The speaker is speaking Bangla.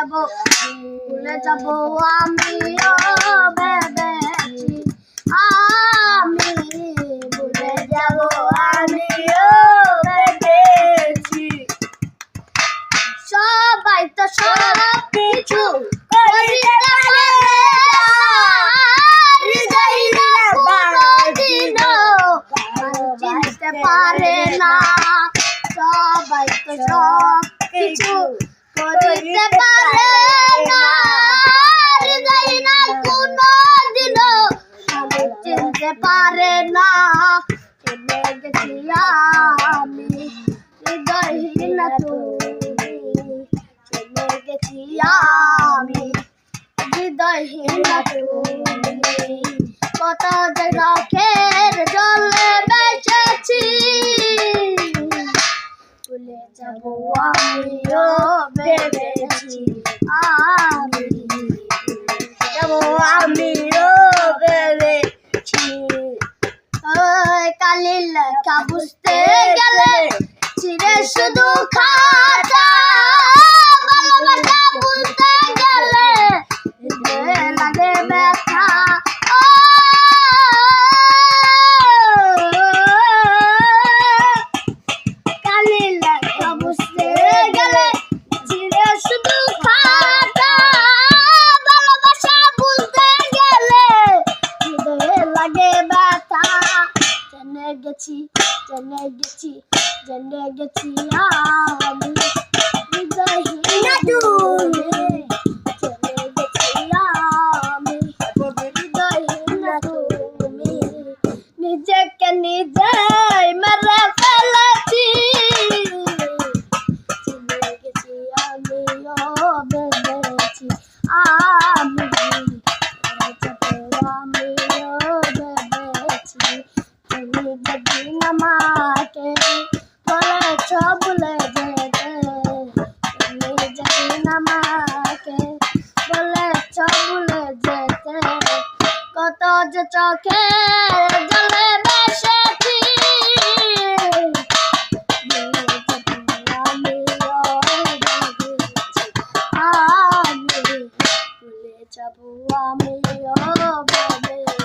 যাব, ভুলে যাব আমিও ভেবেছি আমি, ভুলে যাব আমিও ভেবেছি সবাই তো সব কিছু করিতে পারে না। সবাই তো সব কিছু করিতে পারে না না কোনোদিনও চিনতে পারে না চিনে গেছি আমি হৃদয়হীন তুমি চিনে গেছি আমি হৃদয়হীন তুমি কত যে রকের জলে আমিও ভেবেছি আমি আমিও ভেবেছি কালির লেখা বুঝতে গেলে চিরে শুধু খাতা গেছি জেনে গেছি জেনে গেছি আমি হৃদয়হীন জেনে গেছি আমি। হৃদয়হীন তুমি নিজেকে নিজে মেরে আমাকে বলেছ ভুলে যেতে। কত যে চোখে জলে বেসেছি আমি ভুলে যাব আমিও ভেবেছি